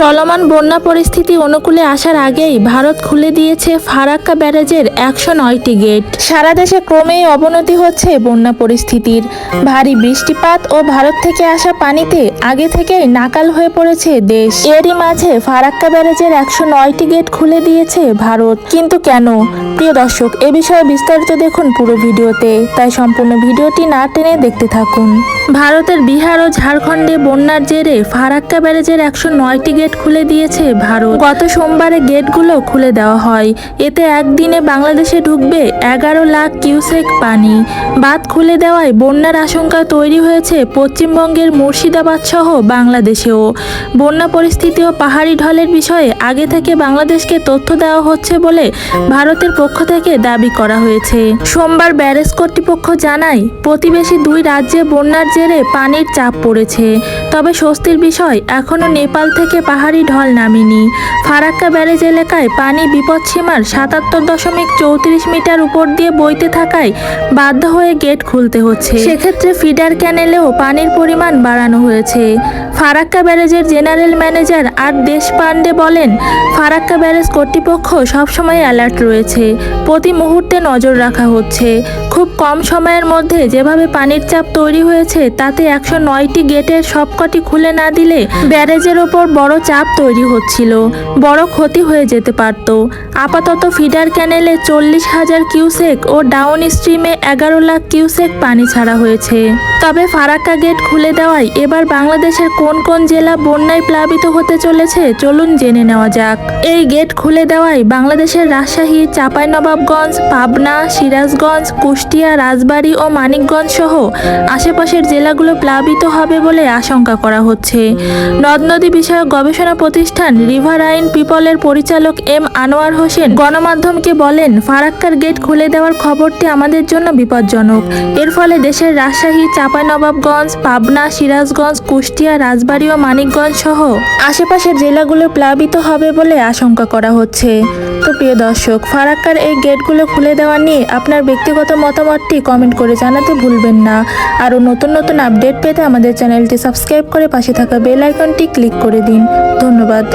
চলমান বন্যা পরিস্থিতি অনুকূলে আসার আগেই ভারত খুলে দিয়েছে ফারাক্কা ব্যারেজের একশো নয়টি গেট। সারা দেশে ক্রমেই অবনতি হচ্ছে বন্যা পরিস্থিতির। ভারী বৃষ্টিপাত ও ভারত থেকে আসা পানিতে আগে থেকেই নাকাল হয়ে পড়েছে দেশ। এরই মাঝে ফারাক্কা ব্যারেজের একশো নয়টি গেট খুলে দিয়েছে ভারত। কিন্তু কেন? প্রিয় দর্শক, এ বিষয়ে বিস্তারিত দেখুন পুরো ভিডিওতে। তাই সম্পূর্ণ ভিডিওটি না টেনে দেখতে থাকুন। ভারতের বিহার ও ঝাড়খণ্ডে বন্যার জেরে ফারাক্কা ব্যারেজের একশো নয়টি গেট খুলে দিয়েছে ভারত। গত সোমবারে গেটগুলো খুলে দেওয়া হয়। এতে একদিনে বাংলাদেশে ঢুকবে এগারো লাখ কিউসেক পানি। বাঁধ খুলে দেওয়ায় বন্যার আশঙ্কা তৈরি হয়েছে পশ্চিমবঙ্গের মুর্শিদাবাদ সহ বাংলাদেশেও। বন্যা পরিস্থিতি ও পাহাড়ি ঢলের বিষয়ে আগে থেকে বাংলাদেশকে তথ্য দেওয়া হচ্ছে বলে ভারতের পক্ষ থেকে দাবি করা হয়েছে। সোমবার ব্যারেজ কর্তৃপক্ষ জানায়, প্রতিবেশী দুই রাজ্যে বন্যার জেরে পানির চাপ পড়েছে। তবে স্বস্তির বিষয় এখনও নেপাল থেকে পাহাড়ি ঢল নামেনি। ফারাক্কা ব্যারেজ এলাকায় পানি বিপদসীমার সাতাত্তর দশমিক চৌত্রিশ মিটার উপর দিয়ে বইতে থাকায় বাধ্য হয়ে গেট খুলতে হচ্ছে। সেক্ষেত্রে ফিডার ক্যানেলেও পানির পরিমাণ বাড়ানো হয়েছে। ফারাক্কা ব্যারেজের জেনারেল ম্যানেজার আর দেশ পান্ডে বলেন, ফারাক্কা ব্যারেজ কর্তৃপক্ষ সবসময় অ্যালার্ট রয়েছে। প্রতি মুহূর্তে নজর রাখা হচ্ছে। খুব কম সময়ের মধ্যে যেভাবে পানির চাপ তৈরি হয়েছে, তাতে একশো নয়টি গেটের সবকটি খুলে না দিলে ব্যারেজের ওপর বড় চাপ তৈরি হচ্ছিল। বড় ক্ষতি হয়ে যেতে পারত। আপাতত ফিডার ক্যানেলে চল্লিশ হাজার কিউসেক ও ডাউন স্ট্রিমে এগারো লাখ কিউসেক পানি ছাড়া হয়েছে। তবে ফারাক্কা গেট খুলে দেওয়ায় এবার বাংলাদেশের কোন কোন জেলা বন্যায় প্লাবিত হতে চলেছে, চলুন জেনে নেওয়া যাক। এই গেট খুলে দেওয়ায় বাংলাদেশের রাজশাহী, চাঁপাইনবাবগঞ্জ, পাবনা, সিরাজগঞ্জ কুষ্টিয়া, রাজবাড়ী ও মানিকগঞ্জ সহ আশেপাশের জেলাগুলো প্লাবিত হবে বলে আশঙ্কা করা হচ্ছে। নদ নদী বিষয়ক গবেষণা প্রতিষ্ঠান রিভার আইন পিপলের পরিচালক এম আনোয়ার হোসেন গণমাধ্যমকে বলেন, ফারাক্কার গেট খুলে দেওয়ার খবরটি আমাদের জন্য বিপজ্জনক। এর ফলে দেশের রাজশাহী, চাঁপাইনবাবগঞ্জ, পাবনা, সিরাজগঞ্জ, কুষ্টিয়া, রাজবাড়ী ও মানিকগঞ্জ সহ আশেপাশের জেলাগুলো প্লাবিত হবে বলে আশঙ্কা করা হচ্ছে। তো প্রিয় দর্শক, ফারাক্কার এই গেটগুলো খুলে দেওয়া নিয়ে আপনার ব্যক্তিগত মতামতটি কমেন্ট করে জানাতে ভুলবেন না। আরও নতুন নতুন আপডেট পেতে আমাদের চ্যানেলটি সাবস্ক্রাইব করে পাশে থাকা বেল আইকনটি ক্লিক করে দিন। ধন্যবাদ।